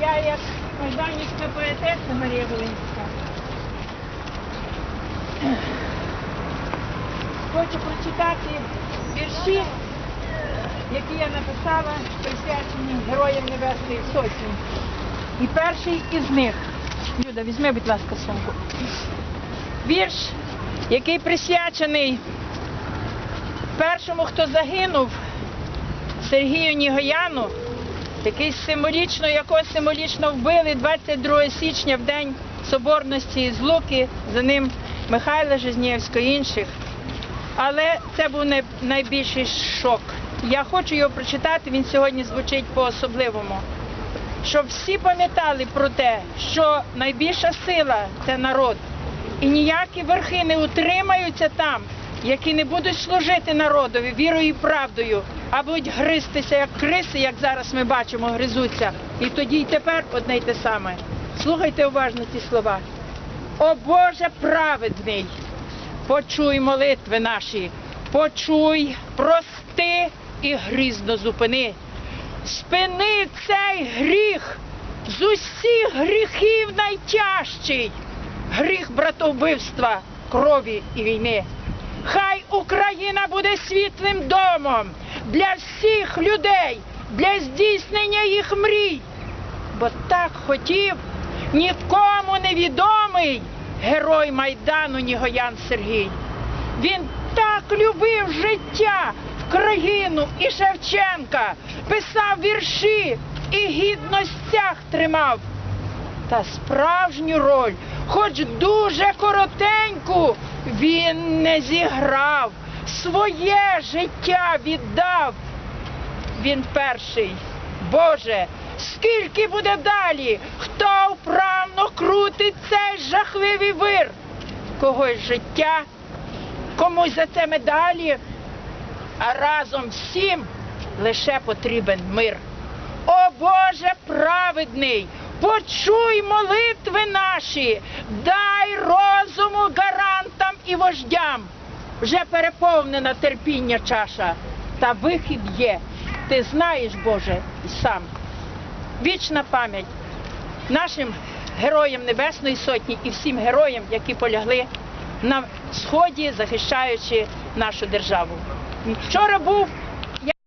я як майданівська поетеса Марія Волинська. Хочу прочитати вірші, які я написала, присвячені Героям Небесної Сотні. І перший із них. Люда, візьми, будь ласка, сумку. Вірш, який присвячений першому, хто загинув, Сергію Нігояну, який символічно, якого символічно вбили 22 січня в день Соборності з Луки, за ним Михайла Жизнєвського і інших. Але це був найбільший шок. Я хочу його прочитати, він сьогодні звучить по-особливому. Щоб всі пам'ятали про те, що найбільша сила це народ. І ніякі верхи не утримаються там, які не будуть служити народові вірою і правдою, а будуть гристися як криси, як зараз ми бачимо, гризуться. І тоді й тепер одне й те саме. Слухайте уважно ці слова. О Боже праведний, почуй молитви наші, почуй, прости і грізно зупини. Спини цей гріх з усіх гріхів найтяжчий, гріх братовбивства, крові і війни. Хай Україна буде світлим домом для всіх людей, для здійснення їх мрій. Бо так хотів нікому невідомий герой Майдану Нігоян Сергій. Він так любив життя, в країну і Шевченка, писав вірші і гідно стяг тримав. Та справжню роль, хоч дуже коротеньку, він не зіграв, своє життя віддав. Він перший. Боже, скільки буде далі? Хто вправно крутить цей жахливий вир? Когось життя, комусь за це медалі, а разом всім лише потрібен мир. О Боже праведний, почуй молитви наші, дай розуму гарантам і вождям. Вже переповнена терпіння чаша, та вихід є. Ти знаєш, Боже, і сам. Вічна пам'ять нашим героям Небесної Сотні і всім героям, які полягли на сході, захищаючи нашу державу. Вчора був